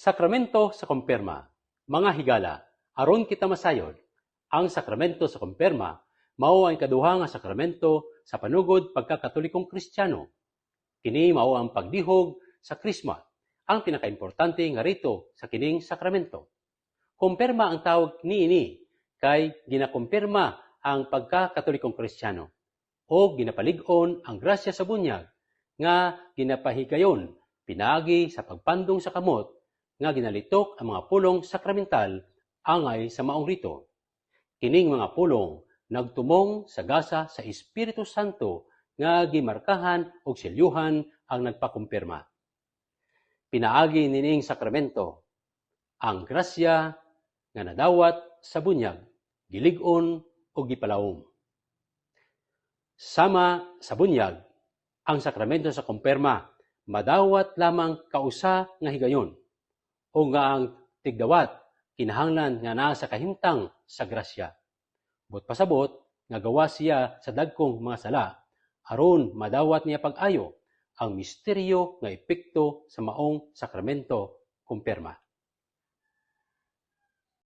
Sakramento sa kumpirma. Mga higala, aron kita masayod, ang sakramento sa kumpirma mao ang kaduha nga sakramento sa panugod pagkakatolikong Kristiyano. Kini mao ang pagdihog sa krisma, ang pinakaimportante nga rito sa kining sakramento. Kumpirma ang tawag niini kay ginakumpirma ang pagkakatolikong Kristiyano o ginapalig-on ang grasya sa bunyag nga ginapahigayon pinagi sa pagpandong sa kamot nga ginalitok ang mga pulong sakramental angay sa maong rito. Kining mga pulong nagtumong sa gasa sa Espiritu Santo nga gimarkahan og silyuhan ang nagpakumpirma. Pinaagi nining sakramento ang grasya nga nadawat sa bunyag, gilig-on o gipalawom. Sama sa bunyag, ang sakramento sa kumpirma madawat lamang kausa nga higayon o nga ang tigdawat kinahanglan nga naa sa kahimtang sa grasya. But pasabot nga gawa siya sa dagkong mga sala aron madawat niya pag-ayo ang misteryo nga epekto sa maong sakramento kumpirma.